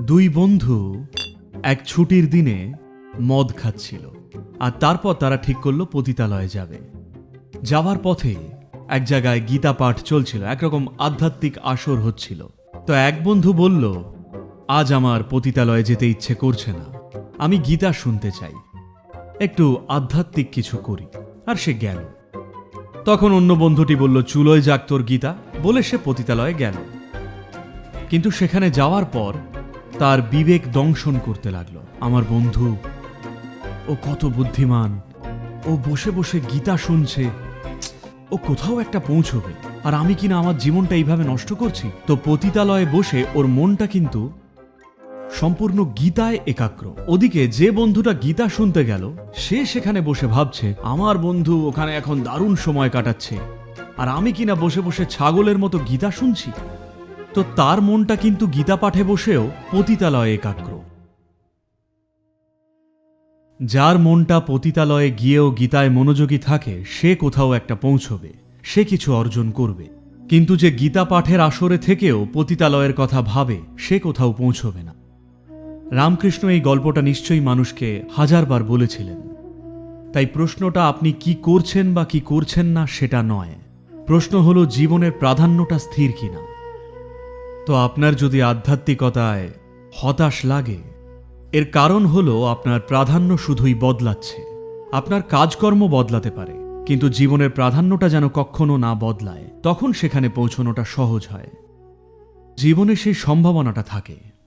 দুই বন্ধু এক ছুটির দিনে মদ খাচ্ছিল, আর তারপর তারা ঠিক করল পতিতালয়ে যাবে। যাওয়ার পথে এক জায়গায় গীতা পাঠ চলছিল, একরকম আধ্যাত্মিক আসর হচ্ছিল। তো এক বন্ধু বলল, আজ আমার পতিতালয়ে যেতে ইচ্ছে করছে না, আমি গীতা শুনতে চাই। একটু আধ্যাত্মিক কিছু করি। আর সে গেল। তখন অন্য বন্ধুটি বলল, চুলোয় যাক তোর গীতা, বলে সে পতিতালয়ে গেল। কিন্তু সেখানে যাওয়ার পর তার বিবেক দংশন করতে লাগল। আমার বন্ধু, ও কত বুদ্ধিমান, ও বসে বসে গীতা শুনছে। ও কোথাও একটা পৌঁছবে। আর আমি কিনা আমার জীবনটা এইভাবে নষ্ট করছি? তো পতিতালয়ে বসে ওর মনটা কিন্তু সম্পূর্ণ গীতায় একাগ্র। ওদিকে যে বন্ধুটা গীতা শুনতে গেল, সে সেখানে বসে ভাবছে, আমার বন্ধু ওখানে এখন দারুণ সময় কাটাচ্ছে। আর আমি কিনা বসে বসে ছাগলের মতো গীতা শুনছি? তো তার মনটা কিন্তু গীতা পাঠে বসেও পতিতালয়ে একাগ্র। যার মনটা পতিতালয়ে গিয়েও গীতায় মনোযোগী থাকে, সে কোথাও একটা পৌঁছবে, সে কিছু অর্জন করবে। কিন্তু যে গীতা পাঠের আসরে থেকেও পতিতালয়ের কথা ভাবে, সে কোথাও পৌঁছবে না। রামকৃষ্ণ এই গল্পটা নিশ্চয়ই মানুষকে হাজারবার বলেছিলেন। তাই প্রশ্নটা আপনি কি করছেন বা কি করছেন না সেটা নয়। প্রশ্ন হলো, জীবনের প্রাধান্যটা স্থির কিনা? তো আপনার যদি আধ্যাত্মিকতায় হতাশ লাগে, এর কারণ হলো আপনার প্রাধান্য শুধুই বদলাচ্ছে। আপনার কাজকর্ম বদলাতে পারে, কিন্তু জীবনের প্রাধান্যটা যেন কখনো না বদলায়, তখন সেখানে পৌঁছনোটা সহজ হয়। জীবনে সেই সম্ভাবনাটা থাকে।